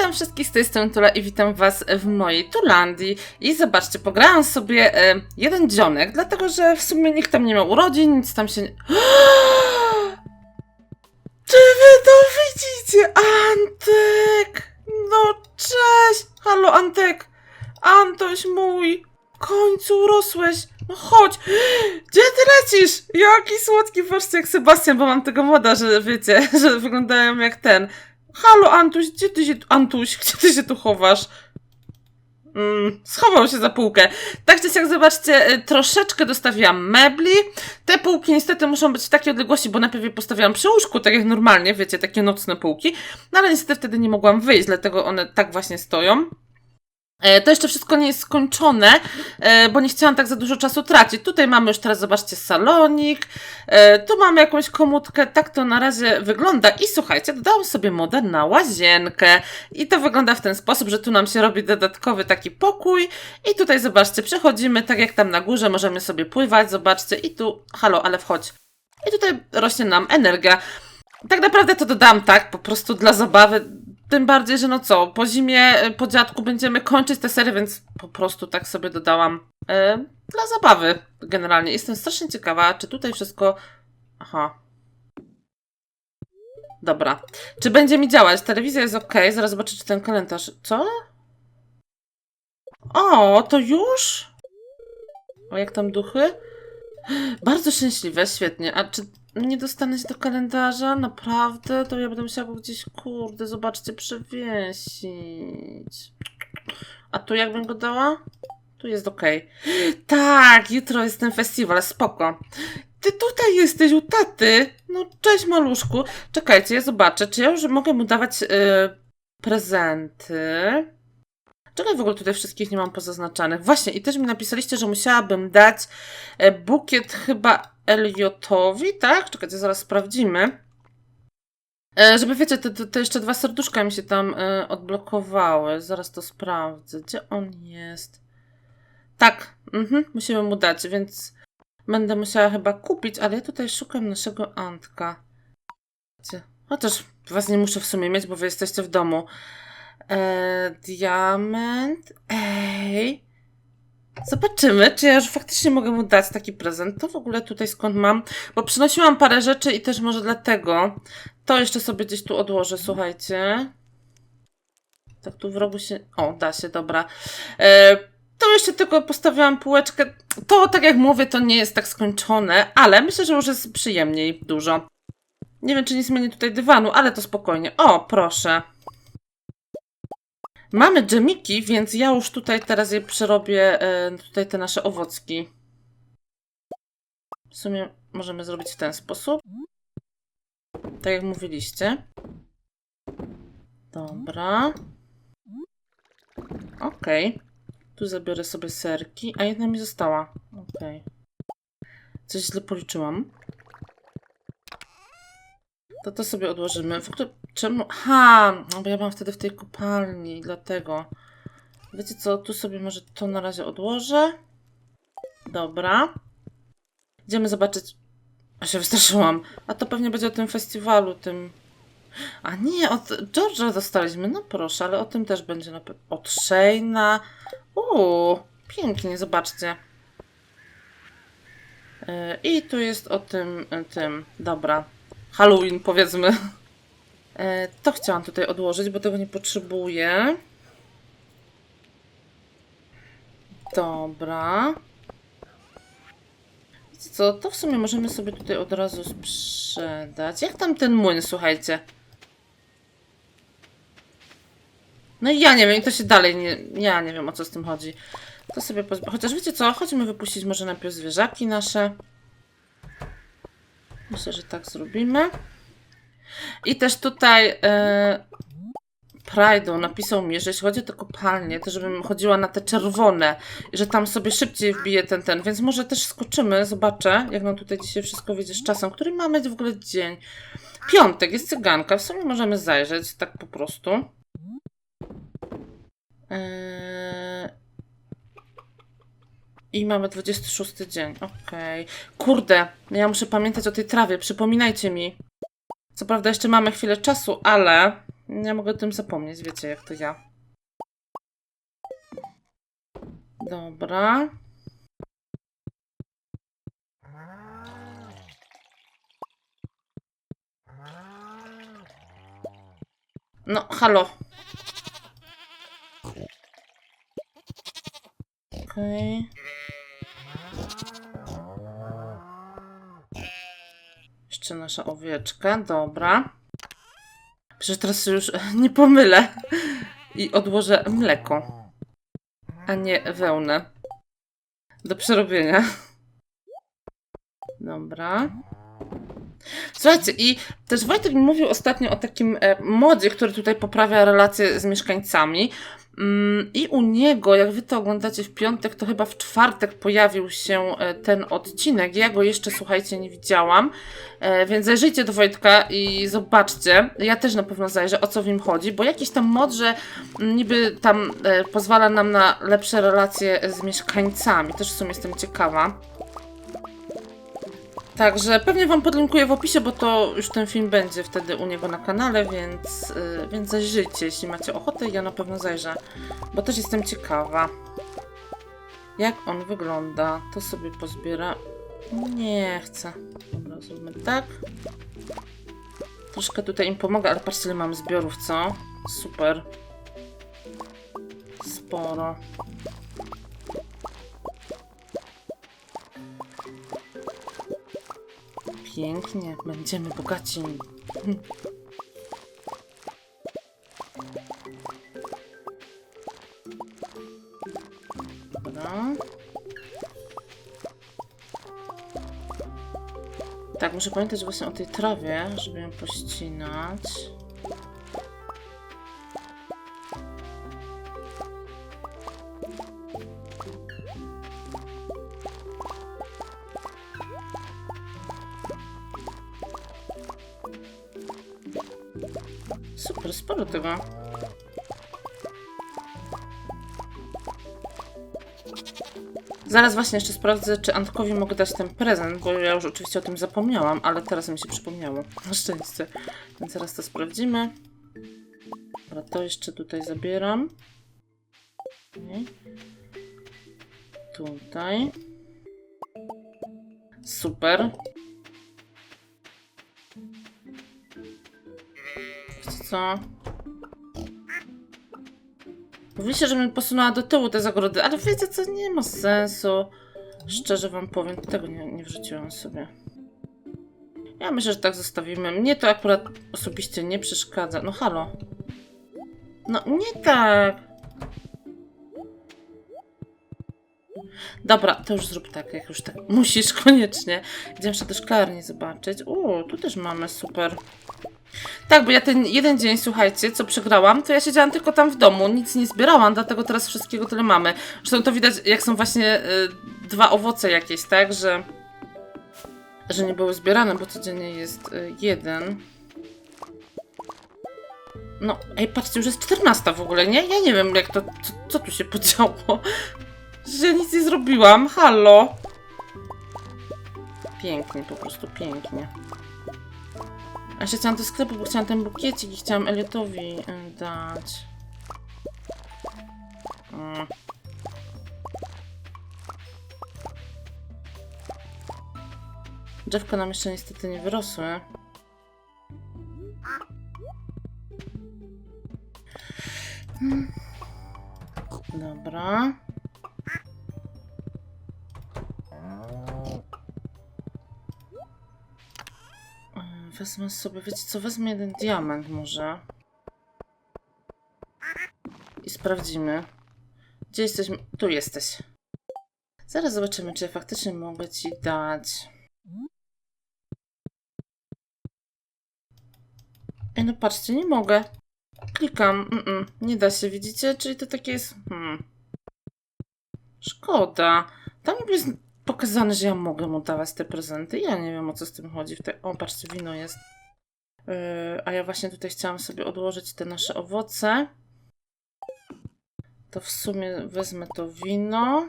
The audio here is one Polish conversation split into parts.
Witam wszystkich z tej strony Tula i witam was w mojej Tulandii. I zobaczcie, pograłam sobie jeden dzionek, dlatego że w sumie nikt tam nie miał urodzin, nic tam się nie... Czy wy to widzicie? Antek! No cześć! Halo Antek! Antoś mój! W końcu urosłeś! No chodź! Gdzie ty lecisz? Jaki słodki, patrzcie jak Sebastian, bo mam tego moda, że wiecie, że wyglądają jak ten. Halo Antuś, gdzie ty się, Antuś, gdzie ty się tu chowasz? Mm, schował się za półkę. Tak czy zobaczcie, y, troszeczkę dostawiłam mebli. Te półki niestety muszą być w takiej odległości, bo najpierw postawiłam przy łóżku, tak jak normalnie, wiecie, takie nocne półki. No ale niestety wtedy nie mogłam wyjść, dlatego one tak właśnie stoją. E, To jeszcze wszystko nie jest skończone, e, bo nie chciałam tak za dużo czasu tracić. Tutaj mamy już teraz, zobaczcie, salonik, e, tu mamy jakąś komutkę, tak to na razie wygląda. I słuchajcie, dodałam sobie modę na łazienkę. I to wygląda w ten sposób, że tu nam się robi dodatkowy taki pokój. I tutaj, zobaczcie, przechodzimy, tak jak tam na górze, możemy sobie pływać, zobaczcie. I tu, halo, ale wchodź. I tutaj rośnie nam energia. Tak naprawdę to dodam tak, po prostu dla zabawy. Tym bardziej, że no co, po zimie, e, po dziadku będziemy kończyć tę serię, więc po prostu tak sobie dodałam e, dla zabawy generalnie. Jestem strasznie ciekawa, czy tutaj wszystko... Aha. Dobra. Czy będzie mi działać? Telewizja jest ok, zaraz zobaczę, czy ten kalendarz... Co? O, to już? O, jak tam duchy? Bardzo szczęśliwe, świetnie. A czy nie dostanę się do kalendarza? Naprawdę? To ja będę musiała go gdzieś, kurde, zobaczcie, przewiesić. A tu jakbym go dała? Tu jest ok. Tak, jutro jest ten festiwal, spoko. Ty tutaj jesteś u taty. No, cześć maluszku. Czekajcie, ja zobaczę, czy ja już mogę mu dawać yy, prezenty. Czekaj, w ogóle tutaj wszystkich nie mam pozaznaczanych. Właśnie, i też mi napisaliście, że musiałabym dać e, bukiet chyba Eliotowi, tak? Czekajcie, zaraz sprawdzimy. E, żeby wiecie, te, te, jeszcze dwa serduszka mi się tam e, odblokowały. Zaraz to sprawdzę. Gdzie on jest? Tak, mhm, musimy mu dać, więc będę musiała chyba kupić, ale ja tutaj szukam naszego Antka. Chociaż was nie muszę w sumie mieć, bo wy jesteście w domu. E, diament. Ej. Zobaczymy, czy ja już faktycznie mogę mu dać taki prezent. To w ogóle tutaj skąd mam? Bo przynosiłam parę rzeczy i też może dlatego. To jeszcze sobie gdzieś tu odłożę, słuchajcie. Tak tu w rogu się... O, da się, dobra. E, to jeszcze tylko postawiłam półeczkę. To, tak jak mówię, to nie jest tak skończone, ale myślę, że już jest przyjemniej dużo. Nie wiem, czy nie zmienię tutaj dywanu, ale to spokojnie. O, proszę. Mamy dżemiki, więc ja już tutaj teraz je przerobię, e, tutaj te nasze owocki. W sumie możemy zrobić w ten sposób. Tak jak mówiliście. Dobra. Okej. Tu zabiorę sobie serki, a jedna mi została. Okej. Coś źle policzyłam. To to sobie odłożymy. W ogóle czemu? Ha! No bo ja byłam wtedy w tej kopalni, dlatego. Wiecie co? Tu sobie może to na razie odłożę. Dobra. Idziemy zobaczyć. A się wystraszyłam. A to pewnie będzie o tym festiwalu, tym. A nie, od George'a dostaliśmy. No proszę, ale o tym też będzie na pewno. Od Shane'a. Uuu, pięknie, zobaczcie. Yy, I tu jest o tym, y, tym. Dobra. Halloween, powiedzmy. E, to chciałam tutaj odłożyć, bo tego nie potrzebuję. Dobra. Co, to w sumie możemy sobie tutaj od razu sprzedać. Jak tam ten młyn, słuchajcie? No i ja nie wiem, to się dalej nie... Ja nie wiem, o co z tym chodzi. To sobie. Chociaż wiecie co, chodźmy wypuścić może najpierw zwierzaki nasze. Myślę, że tak zrobimy. I też tutaj e, napisał mi, że jeśli chodzi o te kopalnie, to żebym chodziła na te czerwone że tam sobie szybciej wbije ten, ten, więc może też skoczymy, zobaczę, jak nam tutaj dzisiaj wszystko wyjdzie z czasem, który mamy w ogóle dzień. Piątek, jest cyganka, w sumie możemy zajrzeć, tak po prostu. Eee... I mamy 26 dzień, okej. Kurde, ja muszę pamiętać o tej trawie, przypominajcie mi. Co prawda jeszcze mamy chwilę czasu, ale Nie mogę o tym zapomnieć, wiecie jak to ja. Dobra. No, halo. Okej. Jeszcze nasza owieczka, dobra. Przecież teraz już nie pomylę. I odłożę mleko, a nie wełnę. Do przerobienia. Dobra. Słuchajcie, i też Wojtek mówił ostatnio o takim e, modzie, który tutaj poprawia relacje z mieszkańcami. Mm, I u niego, jak wy to oglądacie w piątek, to chyba w czwartek pojawił się e, ten odcinek. Ja go jeszcze, słuchajcie, nie widziałam. E, więc zajrzyjcie do Wojtka i zobaczcie. Ja też na pewno zajrzę, o co w nim chodzi, bo jakiś tam mod, że mm, niby tam e, pozwala nam na lepsze relacje z mieszkańcami. Też w sumie jestem ciekawa. Także pewnie Wam podlinkuję w opisie, bo to już ten film będzie wtedy u niego na kanale, więc, yy, więc zajrzyjcie, jeśli macie ochotę. Ja na pewno zajrzę, bo też jestem ciekawa, jak on wygląda. To sobie pozbiera. Nie chcę. Dobra, zróbmy tak. Troszkę tutaj im pomogę, ale patrzcie, ile mam zbiorów, co? Super. Sporo. Pięknie, będziemy bogaci. Dobra. Tak, muszę pamiętać właśnie o tej trawie, żeby ją pościnać. Sporo tego. Zaraz właśnie jeszcze sprawdzę, czy Antkowi mogę dać ten prezent, bo ja już oczywiście o tym zapomniałam, ale teraz mi się przypomniało. Na szczęście. Więc zaraz to sprawdzimy. Dobra, to jeszcze tutaj zabieram. Okej. Tutaj. Super. Co? Mówiliście, żebym posunęła do tyłu te zagrody, ale wiecie co, nie ma sensu. Szczerze wam powiem, tego nie, nie wrzuciłam sobie. Ja myślę, że tak zostawimy. Mnie to akurat osobiście nie przeszkadza. No halo. No nie tak. Dobra, to już zrób tak, jak już tak musisz koniecznie. Idziemy jeszcze do szklarni zobaczyć. O, tu też mamy super. Tak, bo ja ten jeden dzień, słuchajcie, co przegrałam, to ja siedziałam tylko tam w domu, nic nie zbierałam, dlatego teraz wszystkiego tyle mamy. Zresztą to widać, jak są właśnie y, dwa owoce jakieś, tak, że, że nie były zbierane, bo codziennie jest y, jeden. No, ej, patrzcie, już jest 14 w ogóle, nie? Ja nie wiem, jak to, co, co tu się podziało. Że nic nie zrobiłam, halo. Pięknie, po prostu pięknie. A jeszcze chciałam do sklepu, bo chciałam ten bukiecik i chciałam Eliotowi y, dać. Mm. Drzewka nam jeszcze niestety nie wyrosły. Dobra. Wezmę sobie, wiecie co, wezmę jeden diament może. I sprawdzimy. Gdzie jesteś? Tu jesteś. Zaraz zobaczymy, czy ja faktycznie mogę ci dać. Ej, no patrzcie, nie mogę. Klikam, mm -mm, nie da się, widzicie? Czyli to takie jest... Hmm. Szkoda. Tam jest pokazane, że ja mogę mu dawać te prezenty. Ja nie wiem, o co z tym chodzi. W te... O, patrzcie, wino jest. Yy, a ja właśnie tutaj chciałam sobie odłożyć te nasze owoce. To w sumie wezmę to wino.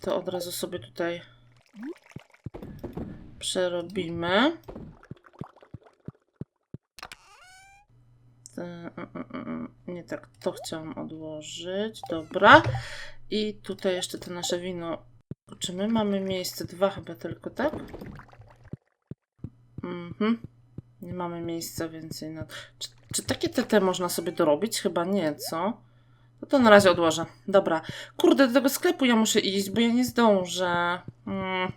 To od razu sobie tutaj przerobimy. jest... e, mm, mm, mm, Nie tak, to chciałam odłożyć. Dobra. I tutaj jeszcze to nasze wino. Czy my mamy miejsce? Dwa chyba tylko, tak? Mhm. Nie mamy miejsca więcej na... Czy, czy takie TT można sobie dorobić? Chyba nie, co? No to na razie odłożę. Dobra. Kurde, do tego sklepu ja muszę iść, bo ja nie zdążę. Mm.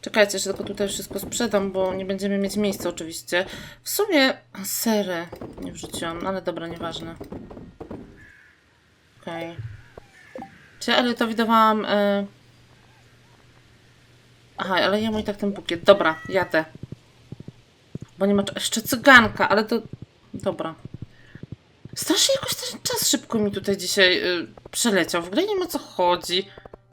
Czekajcie, jeszcze tylko tutaj wszystko sprzedam, bo nie będziemy mieć miejsca oczywiście. W sumie sery nie wrzuciłam, no ale dobra, nieważne. Okej. Czy ja Eliotowi dawałam... E... Aha, ale ja mu i tak ten bukiet. Dobra, jadę. Bo nie ma... Jeszcze cyganka, ale to... Dobra. Strasznie jakoś ten czas szybko mi tutaj dzisiaj y, przeleciał. W ogóle nie o co chodzi.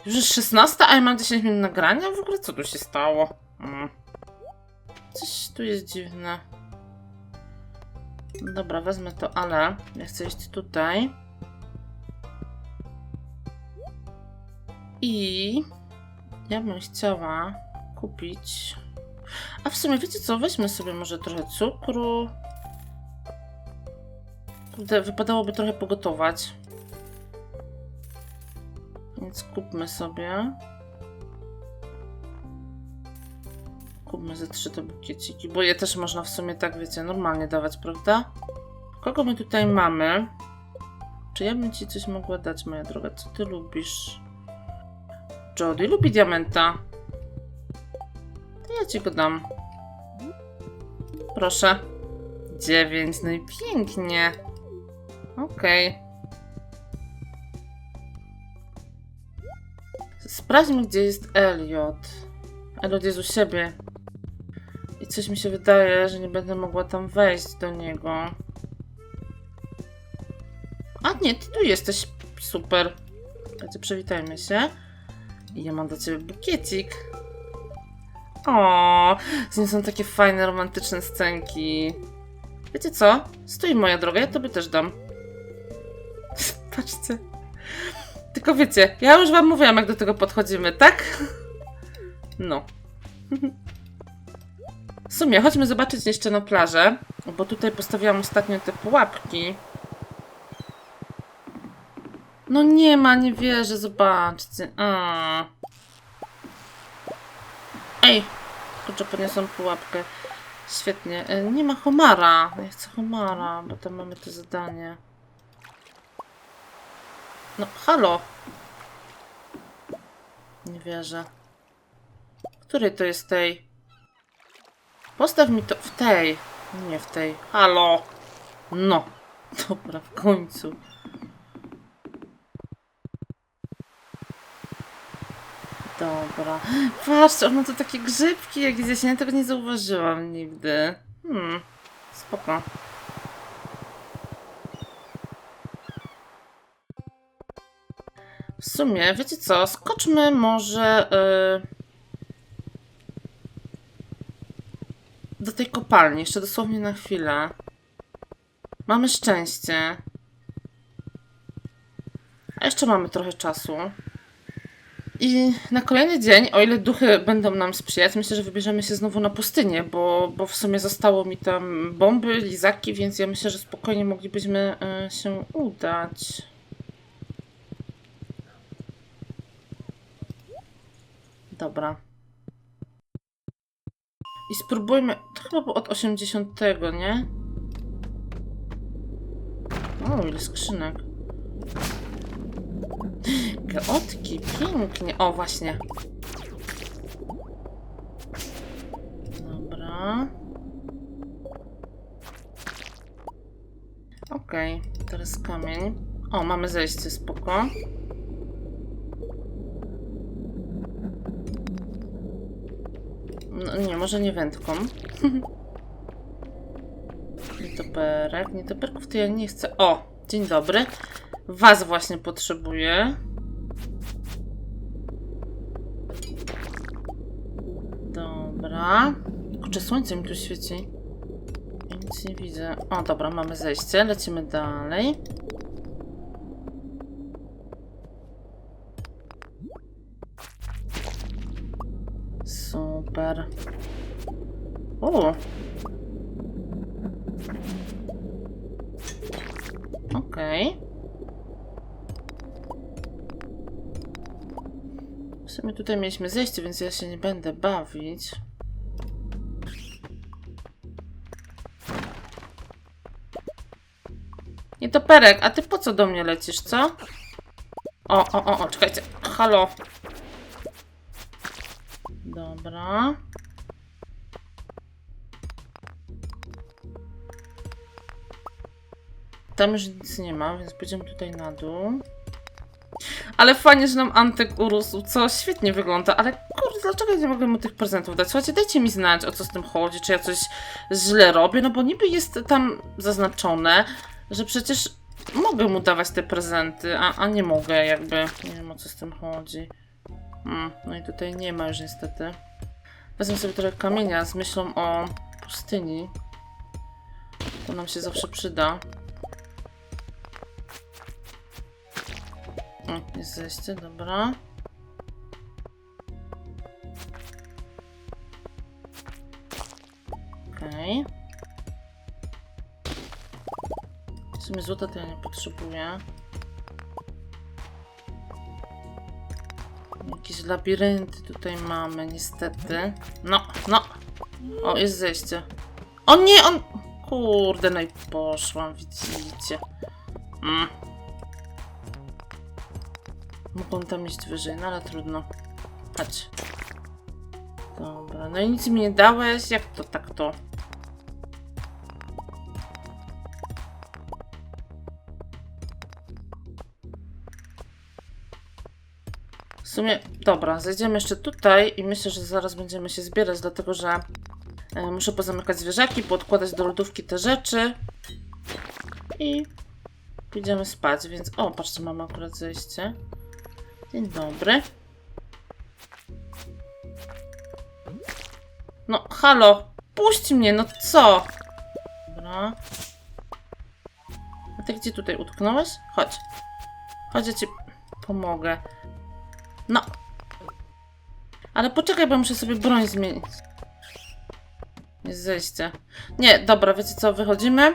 Już jest 16, a ja mam 10 minut nagrania? W ogóle co tu się stało? Mm. Coś tu jest dziwne. Dobra, wezmę to, ale ja chcę iść tutaj. I ja bym chciała kupić. A w sumie wiecie co? Weźmy sobie może trochę cukru. Wypadałoby trochę pogotować. Więc kupmy sobie. Kupmy ze trzy te bukieciki, bo je też można w sumie tak, wiecie, normalnie dawać, prawda? Kogo my tutaj mamy? Czy ja bym ci coś mogła dać, moja droga? Co ty lubisz? Jody lubi diamenta. To ja ci go dam. Proszę. Dziewięć, no i pięknie. Okej. Sprawdźmy, gdzie jest Elliot. Elliot jest u siebie. I coś mi się wydaje, że nie będę mogła tam wejść do niego. A nie, ty tu jesteś. Super. Słuchajcie, przywitajmy się. I ja mam do ciebie bukiecik. O, z nim są takie fajne, romantyczne scenki. Wiecie co? Stój, moja droga, ja tobie też dam. Patrzcie. Tylko wiecie, ja już wam mówiłam, jak do tego podchodzimy, tak? No. W sumie, chodźmy zobaczyć jeszcze na plażę, bo tutaj postawiłam ostatnio te pułapki. No nie ma, nie wierzę, zobaczcie. A. Ej, kurczę, podniosłam pułapkę. Świetnie. E, Nie ma homara. Ja chcę homara, bo tam mamy to zadanie. No, halo. Nie wierzę. Której to jest tej? Postaw mi to w tej. Nie w tej. Halo. No. Dobra, w końcu. Dobra. Patrzcie, on ma tu takie grzybki jak. Ja tego nie zauważyłam nigdy. Hmm. Spoko. Sumie, wiecie co? Skoczmy może y, do tej kopalni, jeszcze dosłownie na chwilę. Mamy szczęście. A jeszcze mamy trochę czasu. I na kolejny dzień, o ile duchy będą nam sprzyjać, myślę, że wybierzemy się znowu na pustynię, bo, bo w sumie zostało mi tam bomby, lizaki, więc ja myślę, że spokojnie moglibyśmy y, się udać. Dobra. I spróbujmy. To chyba było od 80, nie? O, ile skrzynek. Geotki, pięknie. O, właśnie. Dobra. Okej, teraz kamień. O, mamy zejście, spoko. No nie, może nie wędką. Nietoperek. Nietoperków to ja nie chcę. O, dzień dobry. Was właśnie potrzebuję. Dobra. Kurczę, słońce mi tu świeci. Nic nie widzę. O, dobra, mamy zejście. Lecimy dalej. Super. O. Okej. W sumie tutaj mieliśmy zejście, więc ja się nie będę bawić. Nietoperek, a ty po co do mnie lecisz, co? O, o, o, o, czekajcie. Halo. Tam już nic nie ma, więc pójdziemy tutaj na dół. Ale fajnie, że nam Antek urósł, co świetnie wygląda, ale kurde, dlaczego ja nie mogę mu tych prezentów dać? Słuchajcie, dajcie mi znać, o co z tym chodzi, czy ja coś źle robię, no bo niby jest tam zaznaczone, że przecież mogę mu dawać te prezenty, a, a nie mogę jakby, nie wiem o co z tym chodzi. Mm, no i tutaj nie ma już niestety. Wezmę sobie trochę kamienia z myślą o pustyni. To nam się zawsze przyda. O, jest zejście, dobra. Okej. W sumie złota to ja nie potrzebuję. Labirynty tutaj mamy, niestety. No, no. O, jest zejście. O nie, on... Kurde, no i poszłam, widzicie. Mm. Mogą tam iść wyżej, no ale trudno. Chodź. Dobra, no i nic mi nie dałeś? Jak to tak to? W sumie, dobra, zejdziemy jeszcze tutaj i myślę, że zaraz będziemy się zbierać, dlatego że e, muszę pozamykać zwierzaki, podkładać do lodówki te rzeczy i pójdziemy spać, więc o, patrzcie, mamy akurat zejście. Dzień dobry. No, halo, puść mnie, no co? Dobra. A ty gdzie tutaj utknąłeś? Chodź. Chodź, ja ci pomogę. No. Ale poczekaj, bo muszę sobie broń zmienić. Jest zejście. Nie, dobra, wiecie co, wychodzimy?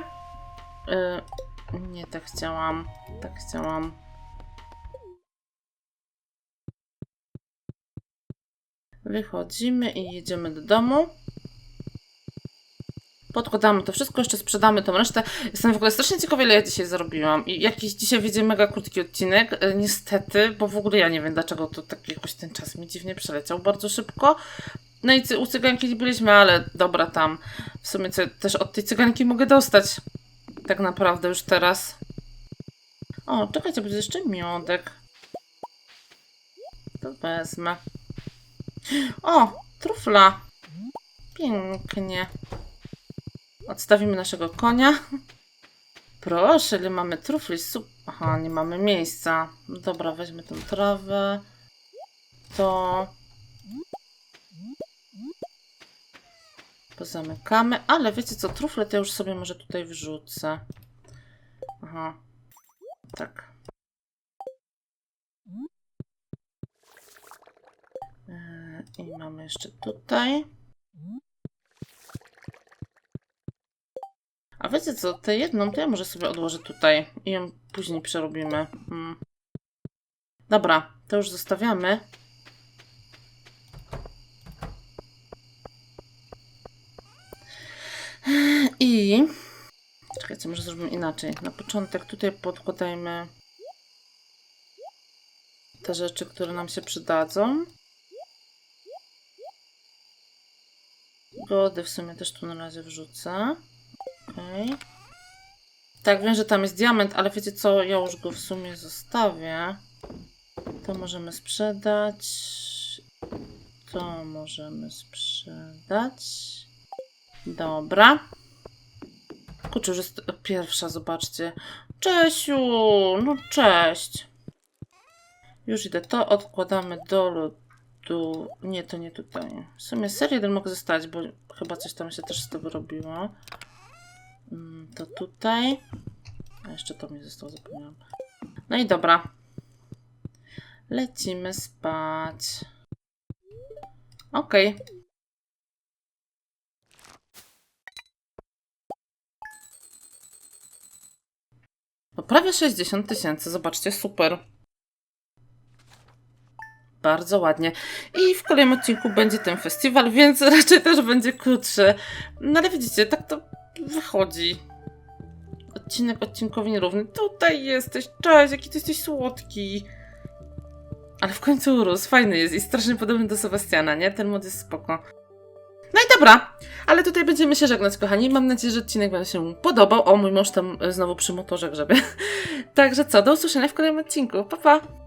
Yy, nie, tak chciałam. Tak chciałam. Wychodzimy i jedziemy do domu. Podkładamy to wszystko, jeszcze sprzedamy tą resztę. Jestem w ogóle strasznie ciekawa, ile ja dzisiaj zarobiłam. I jakiś dzisiaj widzę mega krótki odcinek, e, niestety, bo w ogóle ja nie wiem, dlaczego to tak jakoś ten czas mi dziwnie przeleciał bardzo szybko. No i u cyganki byliśmy, ale dobra tam. W sumie co też od tej cyganki mogę dostać. Tak naprawdę już teraz. O, czekajcie, będzie jeszcze miodek. To wezmę. O, trufla. Pięknie. Odstawimy naszego konia. Proszę, ile mamy trufli. Aha, nie mamy miejsca. Dobra, weźmy tą trawę. To... Pozamykamy. Ale wiecie co, trufle to już sobie może tutaj wrzucę. Aha. Tak. Yy, I mamy jeszcze tutaj. A wiecie co, tę jedną to ja może sobie odłożę tutaj i ją później przerobimy. Mm. Dobra, to już zostawiamy. I... Czekajcie, może zrobimy inaczej. Na początek tutaj podkładajmy te rzeczy, które nam się przydadzą. Gody w sumie też tu na razie wrzucę. Okej. Tak, wiem, że tam jest diament, ale wiecie co? Ja już go w sumie zostawię. To możemy sprzedać. To możemy sprzedać. Dobra. Kurczę, już jest pierwsza, zobaczcie. Czesiu! No cześć. Już idę. To odkładamy do lodu. Nie, to nie tutaj. W sumie ser jeden mogę zostać, bo chyba coś tam się też z tego robiło. Mm, to tutaj. A jeszcze to mi zostało, zapomniałam. No i dobra. Lecimy spać. Okej. Okay. No prawie 60 tysięcy, zobaczcie, super. Bardzo ładnie. I w kolejnym odcinku będzie ten festiwal, więc raczej też będzie krótszy. No ale widzicie, tak to wychodzi. Odcinek odcinkowi nierówny. Tutaj jesteś, cześć, jaki ty jesteś słodki. Ale w końcu urósł, fajny jest i strasznie podobny do Sebastiana, nie? Ten mod jest spoko. No i dobra, ale tutaj będziemy się żegnać, kochani. Mam nadzieję, że odcinek Wam się podobał. O, mój mąż tam znowu przy motorze grzebie. Także co, do usłyszenia w kolejnym odcinku. Pa, pa!